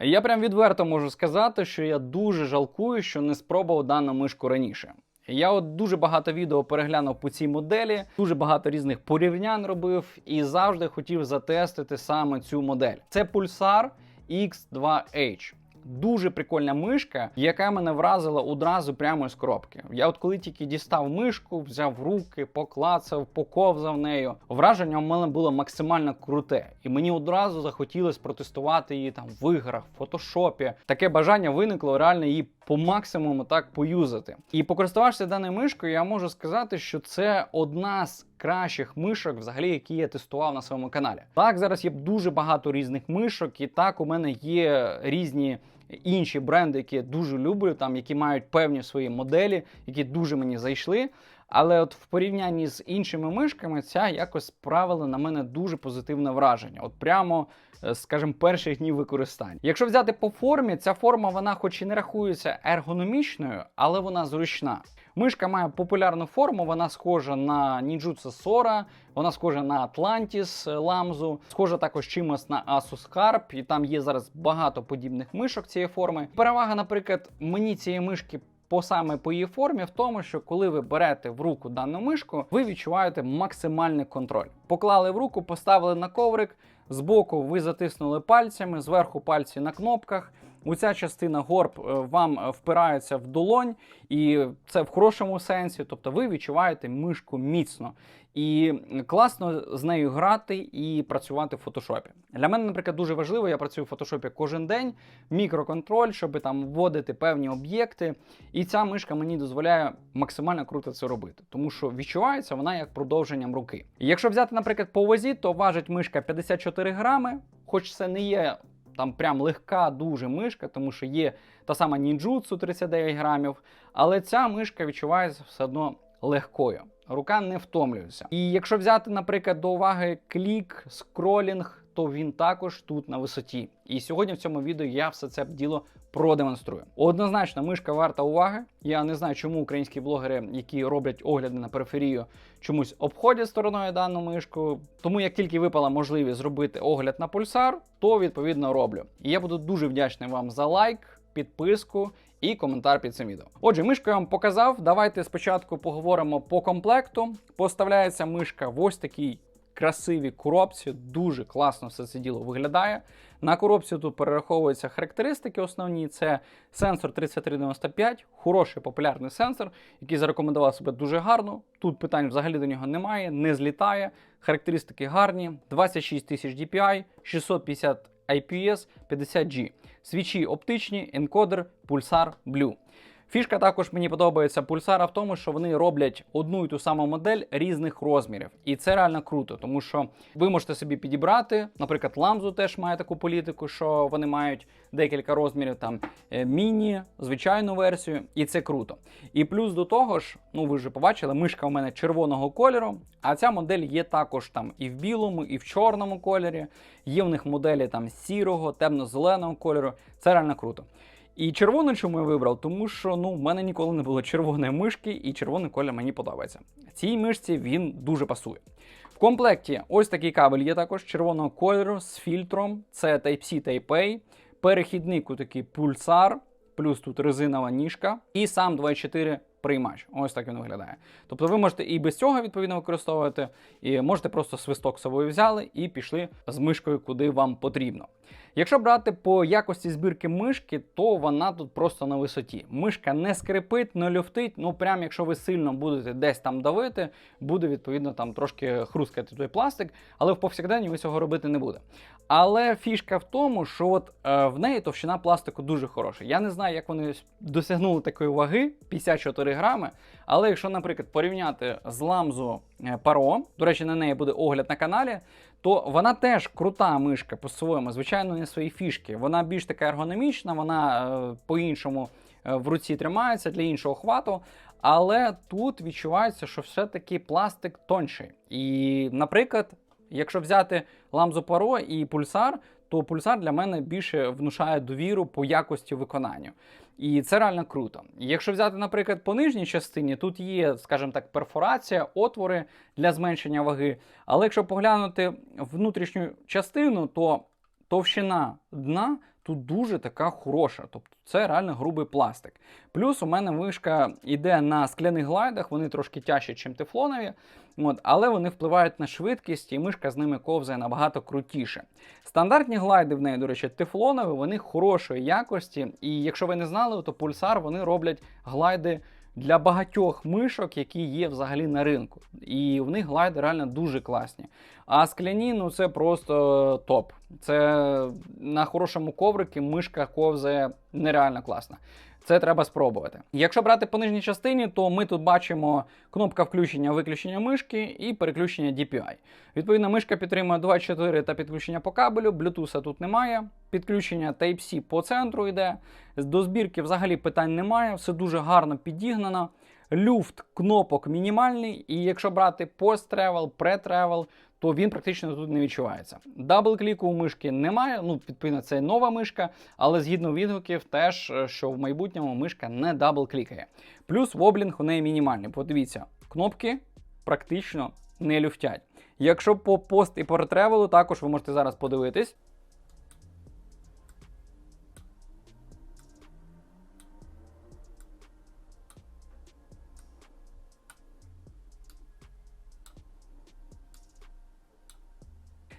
Я прям відверто можу сказати, що я дуже жалкую, що не спробував дану мишку раніше. Я от дуже багато відео переглянув по цій моделі, дуже багато різних порівнянь робив і завжди хотів затестити саме цю модель. Це Pulsar X2H. Дуже прикольна мишка, яка мене вразила одразу прямо з коробки. Я от коли тільки дістав мишку, взяв в руки, поклацав, поковзав нею. Враження у мене було максимально круте, і мені одразу захотілося протестувати її там в іграх, в фотошопі. Таке бажання виникло реально її по максимуму так поюзати. І покористувавшися даною мишкою, я можу сказати, що це одна з кращих мишок, взагалі, які я тестував на своєму каналі. Так, зараз є дуже багато різних мишок, і так у мене є різні. Інші бренди, які я дуже люблю, там які мають певні свої моделі, які дуже мені зайшли. Але от в порівнянні з іншими мишками, ця якось справила на мене дуже позитивне враження. От прямо, е, скажімо, перших днів використання. Якщо взяти по формі, ця форма вона, хоч і не рахується ергономічною, але вона зручна. Мишка має популярну форму, вона схожа на Ninjutsu Sora, вона схожа на Atlantis е, ламзу, схожа також чимось на Asus Harp, і там є зараз багато подібних мишок цієї форми. Перевага, наприклад, мені цієї мишки. По саме по її формі, в тому, що коли ви берете в руку дану мишку, ви відчуваєте максимальний контроль. Поклали в руку, поставили на коврик, збоку ви затиснули пальцями, зверху пальці на кнопках. Оця частина горб е, вам е, впирається в долонь, і це в хорошому сенсі. Тобто ви відчуваєте мишку міцно. І класно з нею грати і працювати в фотошопі. Для мене, наприклад, дуже важливо, я працюю в фотошопі кожен день, мікроконтроль, щоб там вводити певні об'єкти. І ця мишка мені дозволяє максимально круто це робити, тому що відчувається вона як продовженням руки. Якщо взяти, наприклад, по вазі, то важить мишка 54 грами, хоч це не є там прям легка дуже мишка, тому що є та сама Ninjutsu 39 грамів, але ця мишка відчувається все одно легкою. Рука не втомлюється. І якщо взяти, наприклад, до уваги клік, скролінг, то він також тут на висоті. І сьогодні в цьому відео я все це діло продемонструю. Однозначно, мишка варта уваги. Я не знаю, чому українські блогери, які роблять огляди на периферію, чомусь обходять стороною дану мишку. Тому як тільки випала можливість зробити огляд на пульсар, то відповідно роблю. І я буду дуже вдячний вам за лайк, підписку. І коментар під цим відео. Отже, мишку я вам показав. Давайте спочатку поговоримо по комплекту. Поставляється мишка в ось такій красивій коробці. Дуже класно все це діло виглядає. На коробці тут перераховуються характеристики основні: це сенсор 3395, хороший популярний сенсор, який зарекомендував себе дуже гарно. Тут питань взагалі до нього немає, не злітає. Характеристики гарні: 26 тисяч DPI, 650 IPS, 50G. Свічі оптичні, енкодер, пульсар Blue. Фішка також мені подобається пульсара в тому, що вони роблять одну і ту саму модель різних розмірів. І це реально круто, тому що ви можете собі підібрати. Наприклад, ламзу теж має таку політику, що вони мають декілька розмірів, там е, міні, звичайну версію, і це круто. І плюс до того ж, ну ви вже побачили, мишка у мене червоного кольору, а ця модель є також там і в білому, і в чорному кольорі. Є в них моделі там сірого, темно-зеленого кольору. Це реально круто. І червону чому я вибрав? Тому що ну, в мене ніколи не було червоної мишки, і червоний колір мені подобається. Цій мишці він дуже пасує. В комплекті ось такий кабель є також червоного кольору з фільтром. Це Type-C Type-A, перехідник у такий пульсар, плюс тут резинова ніжка, і сам 24 приймач. Ось так він виглядає. Тобто ви можете і без цього відповідно використовувати, і можете просто свисток з собою взяли і пішли з мишкою, куди вам потрібно. Якщо брати по якості збірки мишки, то вона тут просто на висоті. Мишка не скрипить, не люфтить. Ну прям якщо ви сильно будете десь там давити, буде відповідно там трошки хрускати той пластик, але в повсякденні ви цього робити не буде. Але фішка в тому, що от е, в неї товщина пластику дуже хороша. Я не знаю, як вони досягнули такої ваги 54 грами. Але якщо, наприклад, порівняти з ламзу Паро, до речі, на неї буде огляд на каналі, то вона теж крута мишка по-своєму, звичайно, не свої фішки. Вона більш така ергономічна, вона е, по-іншому е, в руці тримається для іншого хвату. Але тут відчувається, що все-таки пластик тонший. І, наприклад, якщо взяти ламзу Паро і пульсар, то пульсар для мене більше внушає довіру по якості виконання. І це реально круто. Якщо взяти, наприклад, по нижній частині, тут є, скажімо так, перфорація, отвори для зменшення ваги. Але якщо поглянути внутрішню частину, то товщина дна тут дуже така хороша. Тобто це реально грубий пластик. Плюс у мене вишка йде на скляних глайдах, вони трошки тяжчі, ніж тефлонові, от, але вони впливають на швидкість, і мишка з ними ковзає набагато крутіше. Стандартні глайди в неї, до речі, тефлонові, вони хорошої якості. І якщо ви не знали, то пульсар вони роблять глайди для багатьох мишок, які є взагалі на ринку. І в них глайди реально дуже класні. А скляні, ну це просто топ. Це на хорошому коврикі мишка ковзає нереально класно. Це треба спробувати. Якщо брати по нижній частині, то ми тут бачимо кнопка включення-виключення мишки і переключення DPI. Відповідно, мишка підтримує 2.4 та підключення по кабелю, Bluetooth тут немає. Підключення Type-C по центру йде. До збірки взагалі питань немає, все дуже гарно підігнано. Люфт кнопок мінімальний, і якщо брати пост-тревел, пре-тревел, то він практично тут не відчувається. Дабл-кліку у мишки немає. Ну, відповідно, це нова мишка, але згідно відгуків, теж е, що в майбутньому мишка не дабл-клікає. Плюс воблінг у неї мінімальний. Подивіться, кнопки практично не люфтять. Якщо по пост і по ретревелу, також ви можете зараз подивитись.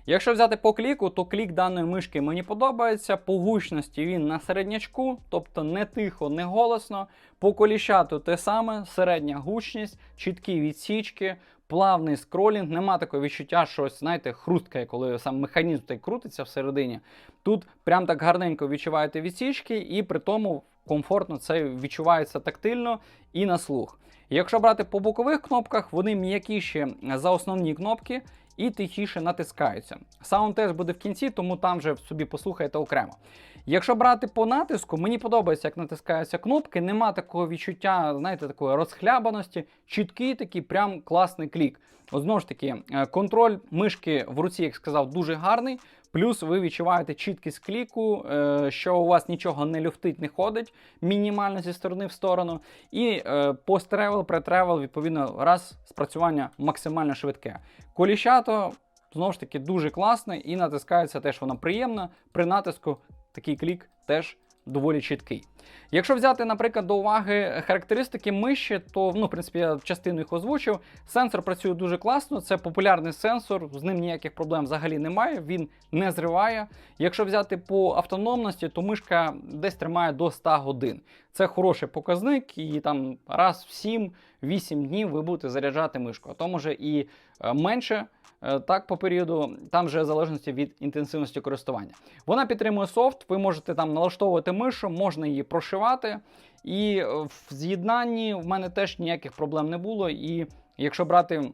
Якщо взяти по кліку, то клік даної мишки мені подобається. По гучності він на середнячку, тобто не тихо, не голосно. По коліщату те саме, середня гучність, чіткі відсічки, плавний скролінг. Нема такого відчуття, що ось, знаєте, хрусткає, коли сам механізм так крутиться всередині. Тут прям так гарненько відчуваєте відсічки, і при тому комфортно це відчувається тактильно і на слух. Якщо брати по бокових кнопках, вони м'якіші за основні кнопки і тихіше натискаються. Саунд теж буде в кінці, тому там вже собі послухайте окремо. Якщо брати по натиску, мені подобається, як натискаються кнопки, нема такого відчуття, знаєте, такої розхлябаності, чіткий такий прям класний клік. От знову ж таки, е, контроль мишки в руці, як сказав, дуже гарний. Плюс ви відчуваєте чіткість кліку, е, що у вас нічого не люфтить, не ходить мінімально зі сторони в сторону. І пост-тревел, претревел, відповідно, раз спрацювання максимально швидке. Коліщато, знову ж таки, дуже класне і натискається теж воно приємно. При натиску такий клік теж доволі чіткий. Якщо взяти, наприклад, до уваги характеристики миші, то ну, в принципі я частину їх озвучив. Сенсор працює дуже класно, це популярний сенсор, з ним ніяких проблем взагалі немає, він не зриває. Якщо взяти по автономності, то мишка десь тримає до 100 годин. Це хороший показник, і там раз в 7-8 днів ви будете заряджати мишку. А то може і е, менше. Е, Так, по періоду, там вже в залежності від інтенсивності користування. Вона підтримує софт, ви можете там налаштовувати мишу, можна її прошивати. І е, в з'єднанні в мене теж ніяких проблем не було. І якщо брати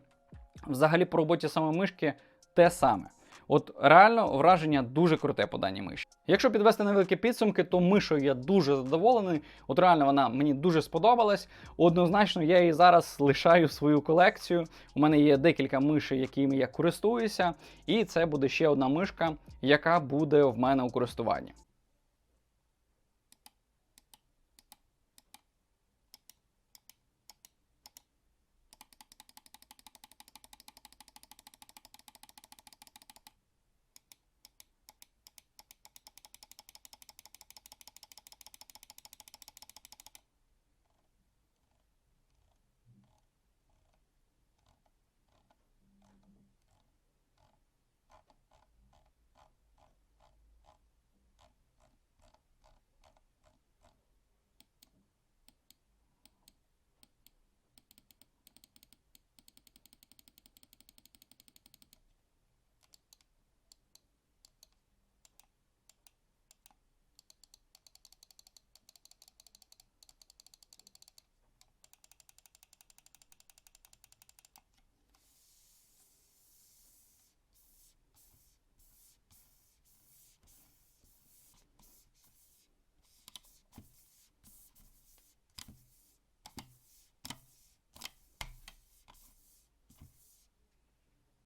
взагалі по роботі саме мишки, те саме. От реально враження дуже круте по даній миші. Якщо підвести невеликі підсумки, то мишою я дуже задоволений. От реально вона мені дуже сподобалась. Однозначно, я її зараз лишаю в свою колекцію. У мене є декілька мишей, якими я користуюся, і це буде ще одна мишка, яка буде в мене у користуванні.